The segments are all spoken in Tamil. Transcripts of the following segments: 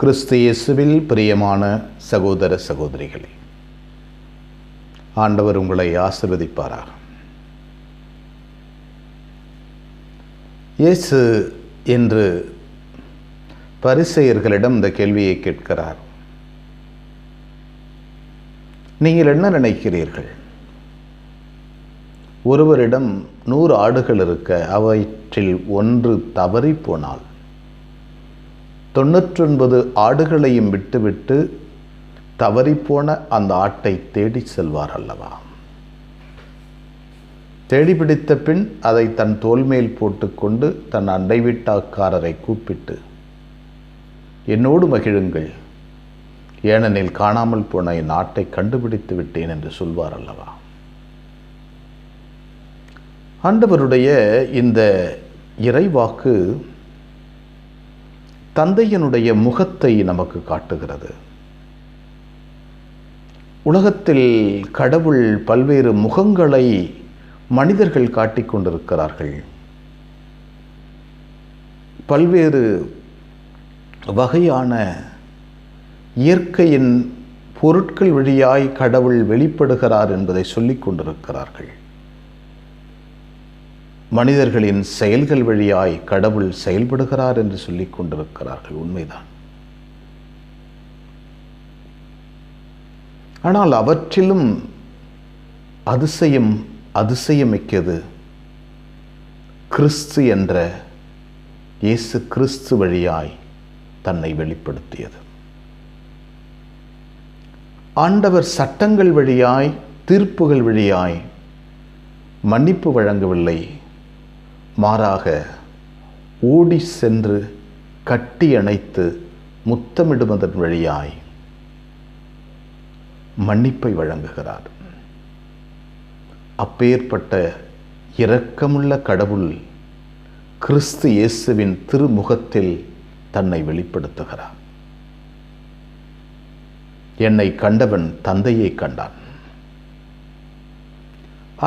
கிறிஸ்து இயேசுவில் பிரியமான சகோதர சகோதரிகளே ஆண்டவர் உங்களை ஆசிர்வதிப்பாராக. இயேசு என்று பரிசெயர்களிடம் இந்த கேள்வியை கேட்கிறார். நீங்கள் என்ன நினைக்கிறீர்கள்? ஒருவரிடம் நூறு ஆடுகள் இருக்க அவற்றில் ஒன்று தவறி போனால் தொண்ணூற்றொன்பது ஆடுகளையும் விட்டுவிட்டு தவறிப்போன அந்த ஆட்டை தேடி செல்வார் அல்லவா? தேடி பிடித்த பின் அதை தன் தோல்மேல் போட்டுக்கொண்டு தன் அண்டை வீட்டாக்காரரை கூப்பிட்டு என்னோடு மகிழுங்கள். ஏனெனில் காணாமல் போன என் ஆட்டை கண்டுபிடித்து விட்டேன் என்று சொல்வார் அல்லவா? ஆண்டவருடைய இந்த இறைவாக்கு தந்தையனுடைய முகத்தை நமக்கு காட்டுகிறது. உலகத்தில் கடவுள் பல்வேறு முகங்களை மனிதர்கள் காட்டிக் கொண்டிருக்கிறார்கள். பல்வேறு வகையான இயற்கையின் பொருட்கள் வழியாய் கடவுள் வெளிப்படுகிறார் என்பதை சொல்லிக் கொண்டிருக்கிறார்கள். மனிதர்களின் செயல்கள் வழியாய் கடவுள் செயல்படுகிறார் என்று சொல்லிக் கொண்டிருக்கிறார்கள். உண்மைதான். ஆனால் அவற்றிலும் அதிசயம் அதிசயமிக்கது கிறிஸ்து என்ற இயேசு கிறிஸ்து வழியாய் தன்னை வெளிப்படுத்தியது. ஆண்டவர் சட்டங்கள் வழியாய் தீர்ப்புகள் வழியாய் மன்னிப்பு வழங்கவில்லை. மாறாக ஓடி சென்று கட்டி அணைத்து முத்தமிடுவதன் வழியாய் மன்னிப்பை வழங்குகிறார். அப்பேற்பட்ட இரக்கமுள்ள கடவுள் கிறிஸ்து இயேசுவின் திருமுகத்தில் தன்னை வெளிப்படுத்துகிறார். என்னை கண்டவன் தந்தையை கண்டான்.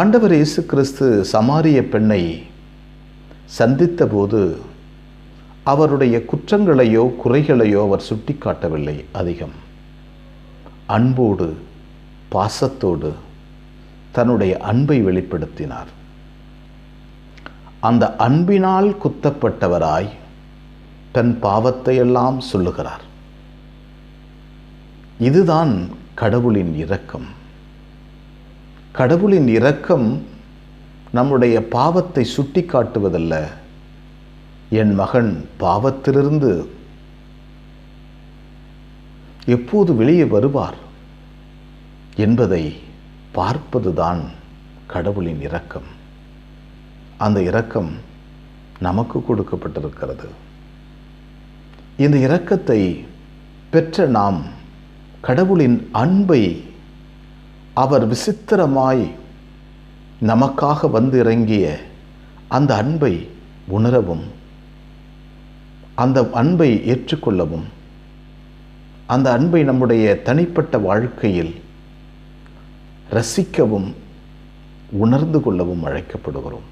ஆண்டவர் இயேசு கிறிஸ்து சமாரிய பெண்ணை சந்தித்த போது அவருடைய குற்றங்களையோ குறைகளையோ அவர் சுட்டிக்காட்டவில்லை அதிகம். அன்போடு பாசத்தோடு தன்னுடைய அன்பை வெளிப்படுத்தினார். அந்த அன்பினால் குத்தப்பட்டவராய் தன் பாவத்தையெல்லாம் சொல்லுகிறார். இதுதான் கடவுளின் இரக்கம். கடவுளின் இரக்கம் நம்முடைய பாவத்தை சுட்டி காட்டுவதல்ல என் மகன் பாவத்திலிருந்து எப்போது வெளியே வருவார் என்பதை பார்ப்பதுதான் கடவுளின் இரக்கம். அந்த இரக்கம் நமக்கு கொடுக்கப்பட்டிருக்கிறது. இந்த இரக்கத்தை பெற்ற நாம் கடவுளின் அன்பை அவர் விசித்திரமாய் நமக்காக வந்து இறங்கிய அந்த அன்பை உணரவும் அந்த அன்பை ஏற்றுக்கொள்ளவும் அந்த அன்பை நம்முடைய தனிப்பட்ட வாழ்க்கையில் ரசிக்கவும் உணர்ந்து கொள்ளவும் அழைக்கப்படுகிறோம்.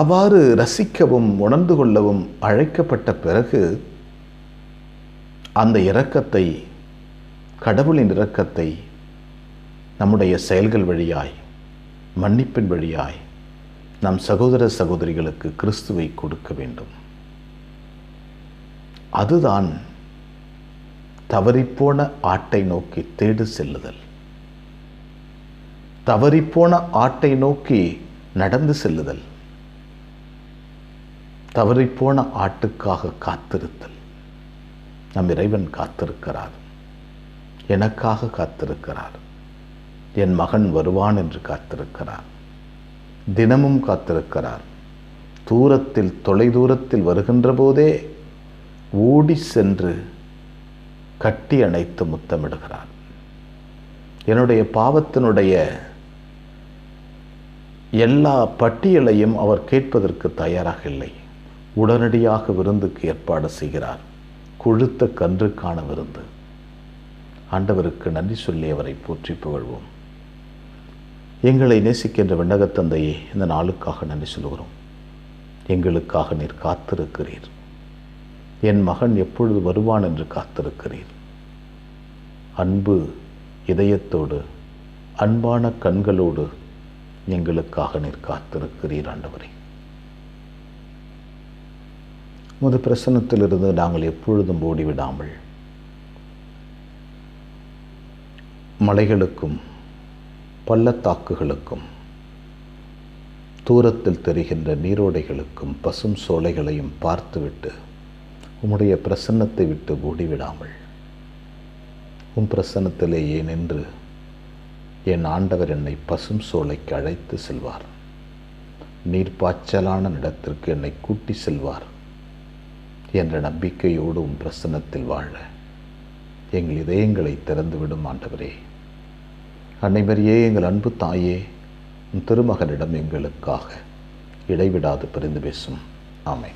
அவ்வாறு ரசிக்கவும் உணர்ந்து கொள்ளவும் அழைக்கப்பட்ட பிறகு அந்த இரக்கத்தை கடவுளின் இரக்கத்தை நம்முடைய செயல்கள் வழியாய் மன்னிப்பின் வழியாய் நம் சகோதர சகோதரிகளுக்கு கிறிஸ்துவை கொடுக்க வேண்டும். அதுதான் தவறிப்போன ஆட்டை நோக்கி தேடு செல்லுதல். தவறிப்போன ஆட்டை நோக்கி நடந்து செல்லுதல். தவறிப்போன ஆட்டுக்காக காத்திருத்தல். நம் இறைவன் காத்திருக்கிறார். எனக்காக காத்திருக்கிறார். என் மகன் வருவான் என்று காத்திருக்கிறார். தினமும் காத்திருக்கிறார். தூரத்தில் தொலைதூரத்தில் வருகின்ற போதே ஓடி சென்று கட்டி அணைத்து முத்தமிடுகிறார். என்னுடைய பாவத்தினுடைய எல்லா பட்டியலையும் அவர் கேட்பதற்கு தயாராக இல்லை. உடனடியாக விருந்துக்கு ஏற்பாடு செய்கிறார். கொழுத்த கன்றுக்கான விருந்து. ஆண்டவருக்கு நன்றி சொல்லி அவரை போற்றி புகழ்வோம். எங்களை நேசிக்கின்ற விண்ணகத்தந்தையே இந்த நாளுக்காக நன்றி சொல்கிறோம் எங்களுக்காக நீர் காத்திருக்கிறீர். என் மகன் எப்பொழுது வருவான் என்று காத்திருக்கிறீர். அன்பு இதயத்தோடு அன்பான கண்களோடு எங்களுக்காக நீர் காத்திருக்கிறீர் ஆண்டவரே. முது பிரசன்னத்திலிருந்து நாங்கள் எப்பொழுதும் ஓடிவிடாமல் மலைகளுக்கும் பள்ளத்தாக்குகளுக்கும் தூரத்தில் தெரிகின்ற நீரோடைகளுக்கும் பசும் சோலைகளையும் பார்த்துவிட்டு உம்முடைய பிரசன்னத்தை விட்டு ஓடிவிடாமல் உம் பிரசன்னத்திலேயே நின்று என் ஆண்டவர் என்னை பசும் சோலைக்கு அழைத்து செல்வார். நீர் பாய்ச்சலான இடத்திற்கு என்னை கூட்டி செல்வார். என்ற நம்பிக்கையோடு உன் பிரசன்னத்தில் வாழ எங்கள் இதயங்களை திறந்துவிடும் ஆண்டவரே. அன்னைமரியே எங்கள் அன்பு தாயே திருமகனிடம் எங்களுக்காக இடைவிடாது பிரிந்து பேசும். ஆமை